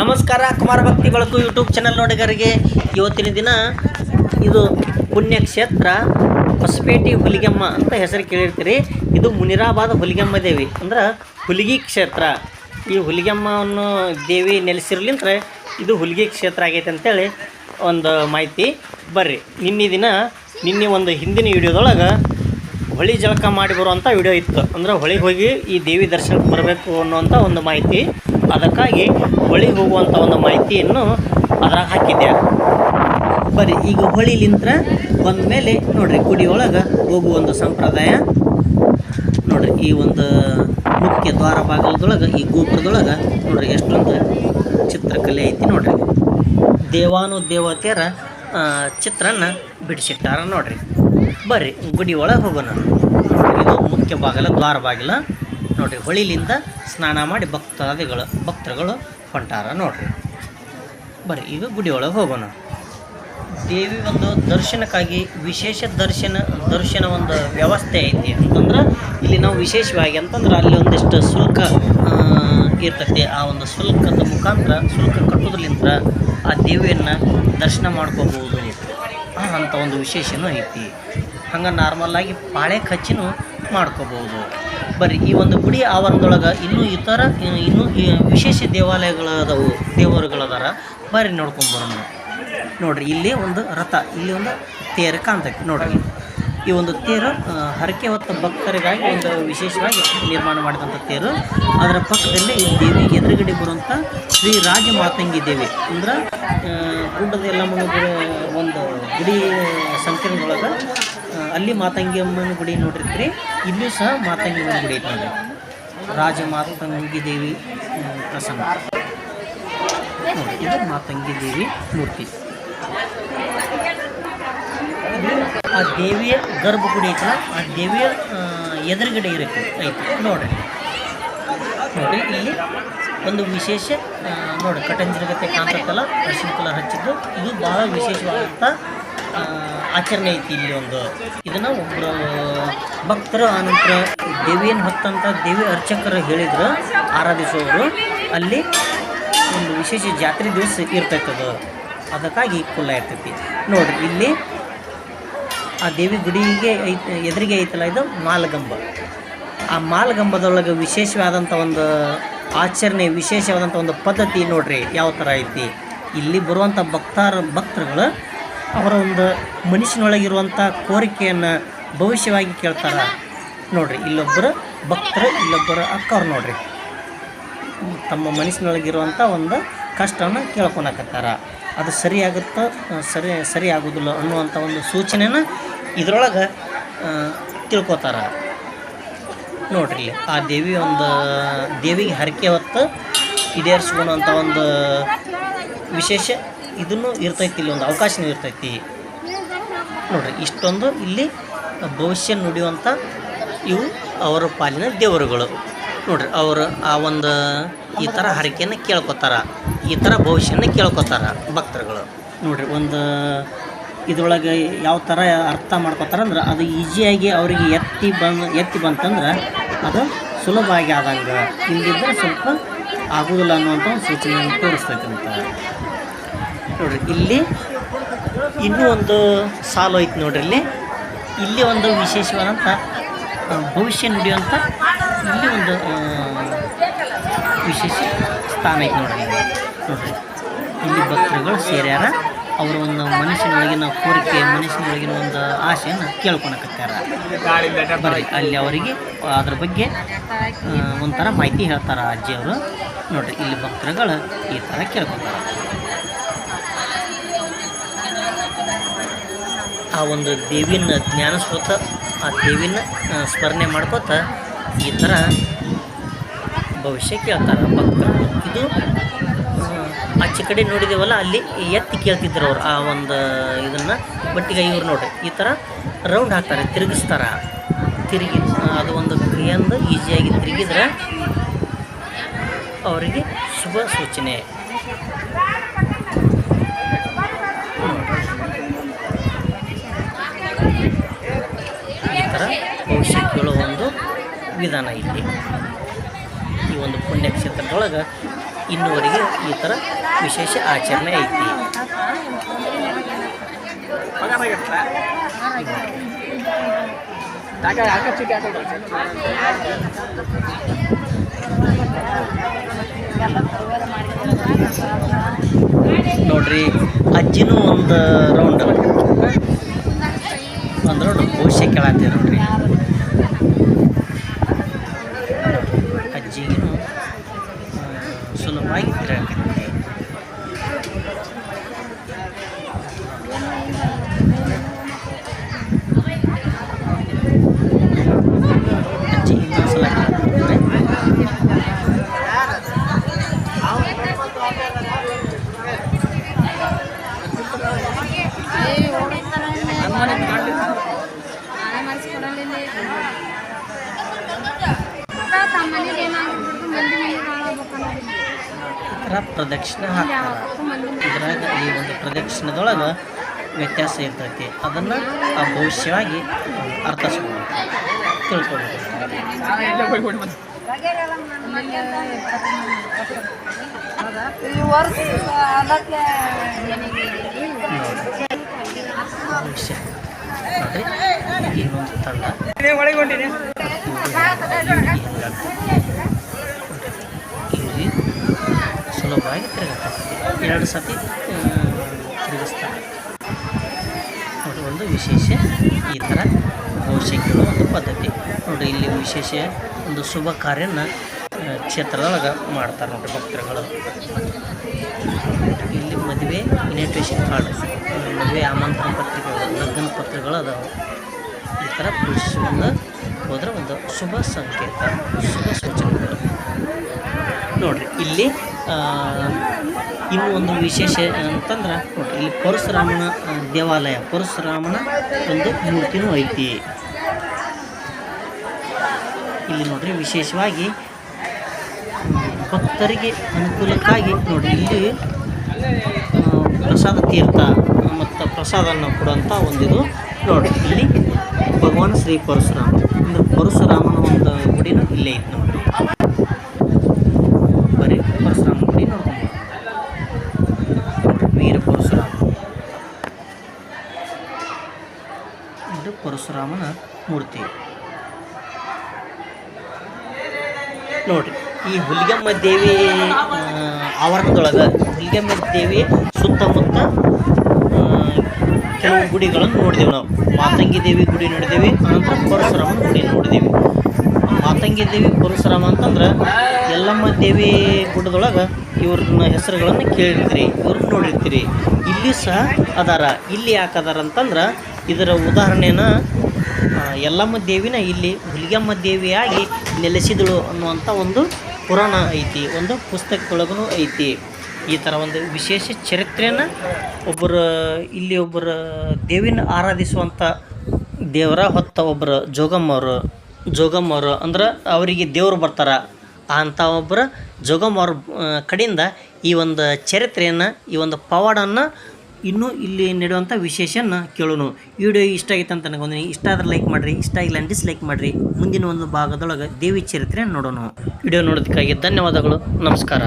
ನಮಸ್ಕಾರ, ಕುಮಾರ ಭಕ್ತಿ ಬೆಳಕು ಯೂಟ್ಯೂಬ್ ಚಾನಲ್ ನೋಡಿಗರಿಗೆ. ಇವತ್ತಿನ ದಿನ ಇದು ಪುಣ್ಯಕ್ಷೇತ್ರ ಹೊಸಪೇಟೆ ಹುಲಿಗೆಮ್ಮ ಅಂತ ಹೆಸರು ಕೇಳಿರ್ತೀರಿ. ಇದು ಮುನಿರಾಬಾದ್ ಹುಲಿಗೆಮ್ಮ ದೇವಿ. ಅಂದ್ರೆ ಹುಲಿಗಿ ಕ್ಷೇತ್ರ. ಈ ಹುಲಿಗೆಮ್ಮವನ್ನು ದೇವಿ ನೆಲೆಸಿರ್ಲಿಂತ್ರ ಇದು ಹುಲಿಗಿ ಕ್ಷೇತ್ರ ಆಗೈತೆ ಅಂತೇಳಿ ಒಂದು ಮಾಹಿತಿ ಬರ್ರಿ. ನಿನ್ನೆ ದಿನ, ನಿನ್ನೆ ಒಂದು ಹಿಂದಿನ ವಿಡಿಯೋದೊಳಗೆ ಹೊಳಿ ಜಳಕ ಮಾಡಿ ಬರುವಂಥ ವಿಡಿಯೋ ಇತ್ತು. ಅಂದ್ರೆ ಹೊಳಿಗೆ ಹೋಗಿ ಈ ದೇವಿ ದರ್ಶನಕ್ಕೆ ಬರಬೇಕು ಅನ್ನುವಂಥ ಒಂದು ಮಾಹಿತಿ ಅದಕ್ಕಾಗಿ ಹೊಳಿ ಹೋಗುವಂಥ ಒಂದು ಮಾಹಿತಿಯನ್ನು ಅದ್ರಾಗ ಹಾಕಿದ್ದೆ ಬರೀ ಈಗ ಹೊಳಿಲಿಂತ್ರ ಬಂದ ಮೇಲೆ ನೋಡ್ರಿ ಗುಡಿ ಒಳಗೆ ಹೋಗುವ ಒಂದು ಸಂಪ್ರದಾಯ. ನೋಡ್ರಿ, ಈ ಒಂದು ಮುಖ್ಯ ದ್ವಾರ ಭಾಗದೊಳಗೆ ಈ ಗೋಪುರದೊಳಗೆ ನೋಡ್ರಿ, ಎಷ್ಟೊಂದು ಚಿತ್ರಕಲೆ ಐತಿ ನೋಡ್ರಿ. ದೇವಾನು ದೇವತೆಯರ ಚಿತ್ರನ ಬಿಡಿಸಿಟ್ಟಾರ ನೋಡ್ರಿ. ಬರ್ರಿ ಗುಡಿ ಒಳಗೆ ಹೋಗೋಣ. ಇದು ಮುಖ್ಯ ಬಾಗಿಲ ದ್ವಾರ ಬಾಗಿಲ ನೋಡ್ರಿ ಹೊಳಿಲಿಂದ ಸ್ನಾನ ಮಾಡಿ ಭಕ್ತಾದಿಗಳು, ಭಕ್ತರುಗಳು ಹೊಂಟಾರ ನೋಡ್ರಿ. ಬರ್ರಿ ಈಗ ಗುಡಿ ಹೋಗೋಣ. ದೇವಿ ಒಂದು ದರ್ಶನಕ್ಕಾಗಿ ವಿಶೇಷ ದರ್ಶನ ದರ್ಶನ ಒಂದು ವ್ಯವಸ್ಥೆ ಐತಿ ಅಂತಂದ್ರೆ, ಇಲ್ಲಿ ನಾವು ವಿಶೇಷವಾಗಿ ಅಂತಂದ್ರೆ ಅಲ್ಲಿ ಒಂದಿಷ್ಟು ಶುಲ್ಕ ಇರ್ತೈತಿ. ಆ ಒಂದು ಶುಲ್ಕದ ಮುಖಾಂತರ ಶುಲ್ಕ ಕಟ್ಟೋದ್ರಲಿಂತ್ರ ಆ ದೇವಿಯನ್ನು ದರ್ಶನ ಮಾಡ್ಕೋಬಹುದು ಅಂತ ಒಂದು ವಿಶೇಷನೂ ಐತಿ. ಹಂಗೆ ನಾರ್ಮಲ್ಲಾಗಿ ಪಾಳೆ ಖರ್ಚಿನೂ ಮಾಡ್ಕೋಬೋದು ಬರ್ರಿ, ಈ ಒಂದು ಗುಡಿ ಆವರಣದೊಳಗೆ ಇನ್ನೂ ಇತರ ಇನ್ನೂ ವಿಶೇಷ ದೇವಾಲಯಗಳದವು, ದೇವರುಗಳದಾರ. ಬರ್ರಿ ನೋಡ್ಕೊಂಬರೋಣ ನೋಡ್ರಿ, ಇಲ್ಲಿ ಒಂದು ರಥ, ಇಲ್ಲಿ ಒಂದು ತೇರು ಕಾಣ್ತೈತಿ, ನೋಡ್ರಿ. ಈ ಒಂದು ತೇರು ಹರಕೆ ಹೊತ್ತ ಭಕ್ತರಿಗಾಗಿ ಒಂದು ವಿಶೇಷವಾಗಿ ನಿರ್ಮಾಣ ಮಾಡಿದಂಥ ತೇರು. ಅದರ ಪಕ್ಕದಲ್ಲಿ ಈ ದೇವಿಗೆ ಎದುರುಗಡೆ ಬರುವಂಥ ಶ್ರೀ ರಾಜ ಮಾತಂಗಿ ದೇವಿ. ಅಂದ್ರೆ ಗುಡ್ಡದ ಎಲ್ಲಮ್ಮನ ಒಂದು ಗುಡಿ ಸಂಕೀರ್ಣದೊಳಗೆ ಅಲ್ಲಿ ಮಾತಂಗಿ ಅಮ್ಮನ ಗುಡಿ ನೋಡಿರ್ತೀರಿ, ಇಲ್ಲೂ ಸಹ ಮಾತಂಗಿ ಅಮ್ಮನ ಗುಡಿ ಐತೆ ನೋಡ್ರಿ. ರಾಜ ಮಾತಂಗಿ ದೇವಿ ಪ್ರಸಂಗ ಇದು ಮಾತಂಗಿ ದೇವಿ ಮೂರ್ತಿ. ಆ ದೇವಿಯ ಗರ್ಭಗುಡಿ ಐತಲ್ಲ, ಆ ದೇವಿಯ ಎದುರುಗಡೆ ಇರುತ್ತೆ, ಐತೆ. ನೋಡ್ರಿ. ನೋಡಿ ಇಲ್ಲಿ ಒಂದು ವಿಶೇಷ ನೋಡಿ ಕಟಂಜರಗತೆ ಕಾಣ್ತಲ್ಲ ಅರ್ಶಿನ ಕಲರ್ ಹಚ್ಚಿದ್ದು. ಇದು ಭಾಳ ವಿಶೇಷವಾದಂಥ ಆಚರಣೆ ಐತಿ ಇಲ್ಲಿ ಒಂದು. ಇದನ್ನು ಒಬ್ಬರು ಭಕ್ತರು ಆನಂತರ ದೇವಿಯನ್ನು ಹೊತ್ತಂತ ದೇವಿ ಅರ್ಚಕರು ಹೇಳಿದ್ರು ಆರಾಧಿಸೋರು. ಅಲ್ಲಿ ಒಂದು ವಿಶೇಷ ಜಾತ್ರೆ ದಿವಸ ಇರ್ತೈತದು. ಅದು ಅದಕ್ಕಾಗಿ ಕುಲ್ಲ ಇರ್ತೈತಿ. ನೋಡ್ರಿ, ಇಲ್ಲಿ ಆ ದೇವಿ ಗುಡಿಗೆ ಎದುರಿಗೆ ಐತಲ್ಲ ಇದು? ಮಾಲಗಂಬ. ಆ ಮಾಲಗಂಬದೊಳಗೆ ವಿಶೇಷವಾದಂಥ ಒಂದು ಆಚರಣೆ ವಿಶೇಷವಾದಂಥ ಒಂದು ಪದ್ಧತಿ ನೋಡ್ರಿ, ಯಾವ ಥರ ಐತಿ. ಇಲ್ಲಿ ಬರುವಂಥ ಭಕ್ತಾರ, ಭಕ್ತರುಗಳು ಅವರ ಒಂದು ಮನಸ್ಸಿನೊಳಗಿರುವಂಥ ಕೋರಿಕೆಯನ್ನು ಭವಿಷ್ಯವಾಗಿ ಕೇಳ್ತಾರೆ. ನೋಡ್ರಿ, ಇಲ್ಲೊಬ್ಬರು ಭಕ್ತರು, ಇಲ್ಲೊಬ್ಬರು ಅಕ್ಕವ್ರು ನೋಡ್ರಿ. ತಮ್ಮ ಮನಸ್ಸಿನೊಳಗಿರುವಂಥ ಒಂದು ಕಷ್ಟವನ್ನು ಕೇಳ್ಕೊಳಕತ್ತಾರ. ಅದು ಸರಿಯಾಗುತ್ತೋ ಸರಿ ಸರಿ ಆಗೋದಿಲ್ಲ ಅನ್ನುವಂಥ ಒಂದು ಸೂಚನೆನ ಇದರೊಳಗೆ ತಿಳ್ಕೊತಾರ. ನೋಡ್ರಿ ಆ ದೇವಿ ಒಂದು, ದೇವಿಗೆ ಹರಕೆ ಹೊತ್ತು ಈಡೇರಿಸ್ಕೊಳೋಂಥ ಒಂದು ವಿಶೇಷ ಇದನ್ನು ಇರ್ತೈತಿ ಇಲ್ಲಿ ಒಂದು ಅವಕಾಶನೂ ಇರ್ತೈತಿ. ನೋಡ್ರಿ, ಇಷ್ಟೊಂದು ಇಲ್ಲಿ ಭವಿಷ್ಯ ನುಡಿಯುವಂಥ ಇವು ಅವರ ಪಾಲಿನ ದೇವರುಗಳು. ನೋಡ್ರಿ, ಅವರು ಆ ಒಂದು ಈ ಥರ ಹರಕೆಯನ್ನು ಕೇಳ್ಕೊತಾರ, ಈ ಥರ ಭವಿಷ್ಯನ ಕೇಳ್ಕೊತಾರ ಭಕ್ತರುಗಳು. ನೋಡ್ರಿ, ಒಂದು ಇದ್ರೊಳಗೆ ಯಾವ ಥರ ಅರ್ಥ ಮಾಡ್ಕೊತಾರ ಅಂದ್ರೆ ಅದು ಈಸಿಯಾಗಿ ಅವರಿಗೆ ಎತ್ತಿ ಬಂದು, ಎತ್ತಿ ಬಂತಂದ್ರೆ ಅದು ಸುಲಭವಾಗಿ ಆದಂಗೆ. ಇಲ್ಲಿದ್ದರೆ ಸ್ವಲ್ಪ ಆಗೋದಿಲ್ಲ ಅನ್ನುವಂಥ ಸೂಚನೆಯನ್ನು ತೋರಿಸ್ತೈತೆ ಅಂತ ನೋಡ್ರಿ. ಇಲ್ಲಿ ಇನ್ನೂ ಒಂದು ಸಾಲು ಐತಿ ನೋಡ್ರಿ ಇಲ್ಲಿ. ಇಲ್ಲಿ ಒಂದು ವಿಶೇಷವಾದಂಥ ಭವಿಷ್ಯ ನುಡಿಯುವಂಥ ಇಲ್ಲಿ ಒಂದು ವಿಶೇಷ ಸ್ಥಾನ ಐತಿ ನೋಡ್ರಿ. ನೋಡ್ರಿ. ಇಲ್ಲಿ ಭಕ್ತರುಗಳು ಸೇರ್ಯಾರ. ಅವರು ಒಂದು ಮನುಷ್ಯನೊಳಗಿನ ಕೋರಿಕೆ, ಮನುಷ್ಯನೊಳಗಿನ ಒಂದು ಆಸೆಯನ್ನು ಕೇಳ್ಕೊಳಕತ್ತಾರ. ಬರ್ರಿ, ಅಲ್ಲಿ ಅವರಿಗೆ ಅದ್ರ ಬಗ್ಗೆ ಒಂಥರ ಮಾಹಿತಿ ಹೇಳ್ತಾರೆ ಅಜ್ಜಿಯವರು. ನೋಡ್ರಿ, ಇಲ್ಲಿ ಭಕ್ತರುಗಳು ಈ ಥರ ಕೇಳ್ಕೊತಾರೆ. ಆ ಒಂದು ದೇವಿನ ಜ್ಞಾನಿಸ್ಕೋತ, ಆ ದೇವಿನ ಸ್ಮರಣೆ ಮಾಡ್ಕೋತ ಈ ಥರ ಭವಿಷ್ಯ ಕೇಳ್ತಾರೆ ಭಕ್ತರು. ಇದು ಆಚೆ ಕಡೆ ನೋಡಿದೇವಲ್ಲ, ಅಲ್ಲಿ ಎತ್ತಿ ಕೇಳ್ತಿದ್ರು ಅವ್ರು ಆ ಒಂದು ಇದನ್ನು. ಬಟ್ ಈಗ ಇವ್ರು ನೋಡ್ರಿ, ಈ ಥರ ರೌಂಡ್ ಹಾಕ್ತಾರೆ, ತಿರುಗಿಸ್ತಾರೆ. ತಿರುಗಿ ಅದು ಒಂದು ಕ್ರಿಯೆಂದು ಈಸಿಯಾಗಿ ತಿರುಗಿದ್ರೆ ಅವರಿಗೆ ಶುಭ ಸೂಚನೆ ಈ ಥರ ಭವಿಷ್ಯ ಕೇಳೋ ಒಂದು ವಿಧಾನ ಇಲ್ಲಿ. ಈ ಒಂದು ಪುಣ್ಯಕ್ಷೇತ್ರದೊಳಗೆ ಇನ್ನುವರೆಗೆ ಈ ಥರ ವಿಶೇಷ ಆಚರಣೆ ಐತಿ. ನೋಡ್ರಿ, ಅಜ್ಜಿನೂ ಒಂದು ರೌಂಡ್ ಒಂದು ರೌಂಡ್ ಭವಿಷ್ಯ ಕೇಳತ್ತೀವಿ ನೋಡ್ರಿ. lo muestran. Thank you. ಪ್ರದಕ್ಷಿಣೆ ಹಾಕ್ತಾರೆ. ಇದ್ರಾಗ ಈ ಒಂದು ಪ್ರದಕ್ಷಿಣದೊಳಗೆ ವ್ಯತ್ಯಾಸ ಇರ್ತೈತಿ. ಅದನ್ನು ಆ ಭವಿಷ್ಯವಾಗಿ ಈ ವರ್ಷ ಭವಿಷ್ಯ ಎರಡು ಸತಿ ತಿರುಗಿಸ್ತಾರೆ. ನೋಡಿ, ಒಂದು ವಿಶೇಷ ಈ ಥರ ಭವಿಷ್ಯ ಒಂದು ಪದ್ಧತಿ. ನೋಡಿ, ಇಲ್ಲಿ ವಿಶೇಷ ಒಂದು ಶುಭ ಕಾರ್ಯನ ಕ್ಷೇತ್ರದೊಳಗೆ ಮಾಡ್ತಾರೆ ನೋಡಿ ಭಕ್ತರುಗಳು. ಇಲ್ಲಿ ಮದುವೆ ಇನ್ವಿಟೇಷನ್ ಕಾರ್ಡ್ ಮದುವೆ ಆಮಂತ್ರಣ ಪತ್ರಿಕೆಗಳು, ಲಗ್ನ ಪತ್ರಗಳು ಅದಾವೆ. ಈ ಥರ ಪುರುಷವನ್ನು ಹೋದ್ರೆ ಒಂದು ಶುಭ ಸಂಕೇತ, ಶುಭ ಸೂಚನೆಗಳು. ನೋಡಿರಿ, ಇಲ್ಲಿ ಇನ್ನೂ ಒಂದು ವಿಶೇಷ ಅಂತಂದ್ರೆ ನೋಡಿರಿ, ಇಲ್ಲಿ ಪರಶುರಾಮನ ದೇವಾಲಯ. ಪರಶುರಾಮನ ಒಂದು ಮೂರ್ತಿನೂ ಐತಿ. ಇಲ್ಲಿ ನೋಡ್ರಿ ವಿಶೇಷವಾಗಿ ಭಕ್ತರಿಗೆ ಅನುಕೂಲಕ್ಕಾಗಿ ನೋಡಿರಿ, ಇಲ್ಲಿ ಪ್ರಸಾದ ತೀರ್ಥ ಮತ್ತು ಪ್ರಸಾದವನ್ನು ಕೊಡುವಂಥ ಒಂದಿದು ನೋಡಿರಿ. ಇಲ್ಲಿ ಭಗವಾನ್ ಶ್ರೀ ಪರಶುರಾಮ. ಅಂದರೆ ಪರಶುರಾಮನ ಒಂದು ಗುಡಿನೂ ಇಲ್ಲೇ ಐತೆ ನೋಡ್ರಿ ಬರೀ ಪರಶುರಾಮ ಗುಡಿ ನೋಡ್ಕೊಂಡು ವೀರ ಪರಶುರಾಮ ಇದು ಪರಶುರಾಮನ ಮೂರ್ತಿ. ನೋಡ್ರಿ ಈ ಹುಲಿಗಮ್ಮ ದೇವಿ ಆವರಣದೊಳಗೆ ಹುಲಿಗೆಮ್ಮ ದೇವಿ ಸುತ್ತಮುತ್ತ ಕೆಲವು ಗುಡಿಗಳನ್ನು ನೋಡಿದೆವು ನಾವು. ಮಾತಂಗಿ ದೇವಿ ಗುಡಿ ನೋಡಿದೇವಿ, ಅನಂತರ ಪರಶುರಾಮನ ಗುಡಿ ನೋಡಿದೇವಿ. ಮಾತಂಗಿ ದೇವಿ, ಪರಶುರಾಮ ಅಂತಂದ್ರೆ ಯಲ್ಲಮ್ಮ ದೇವಿ ಗುಡ್ಡದೊಳಗೆ ಇವ್ರನ್ನ ಹೆಸರುಗಳನ್ನು ಕೇಳಿರ್ತೀರಿ ಇವ್ರನ್ನ ನೋಡಿರ್ತೀರಿ. ಇಲ್ಲಿ ಸಹ ಅದಾರ. ಇಲ್ಲಿ ಯಾಕೆ ಅದಾರ ಅಂತಂದ್ರೆ ಇದರ ಉದಾಹರಣೆನ ಯಲ್ಲಮ್ಮ ದೇವಿನ ಇಲ್ಲಿ ಹುಲಿಗೆಮ್ಮ ದೇವಿಯಾಗಿ ನೆಲೆಸಿದಳು ಅನ್ನುವಂಥ ಒಂದು ಪುರಾಣ ಐತಿ, ಒಂದು ಪುಸ್ತಕದೊಳಗೂ ಐತಿ. ಈ ಥರ ಒಂದು ವಿಶೇಷ ಚರಿತ್ರೆಯನ್ನು ಒಬ್ಬರು, ಇಲ್ಲಿ ಒಬ್ಬರು ದೇವಿನ ಆರಾಧಿಸುವಂಥ ದೇವರ ಹೊತ್ತ ಒಬ್ಬರು ಜೋಗಮ್ಮವರು ಜೋಗಮ್ಮವರು ಅಂದ್ರೆ ಅವರಿಗೆ ದೇವರು ಬರ್ತಾರ. ಅಂಥ ಒಬ್ಬರು ಜೋಗಮ್ಮವ್ರ ಕಡೆಯಿಂದ ಈ ಒಂದು ಚರಿತ್ರೆಯನ್ನು, ಈ ಒಂದು ಪವಾಡನ್ನು ಇನ್ನೂ ಇಲ್ಲಿ ನೀಡುವಂಥ ವಿಶೇಷನ ಕೇಳೋನು ವಿಡಿಯೋ ಇಷ್ಟ ಆಗಿತ್ತು ಅಂತ ನನಗೊಂದು ಇಷ್ಟ ಆದ್ರೆ ಲೈಕ್ ಮಾಡಿರಿ, ಇಷ್ಟ ಆಗಿಲ್ಲ ಡಿಸ್ಲೈಕ್ ಮಾಡಿರಿ. ಮುಂದಿನ ಒಂದು ಭಾಗದೊಳಗೆ ದೇವಿ ಚರಿತ್ರೆ ನೋಡೋಣ. ವಿಡಿಯೋ ನೋಡೋದಕ್ಕಾಗಿ ಧನ್ಯವಾದಗಳು. ನಮಸ್ಕಾರ.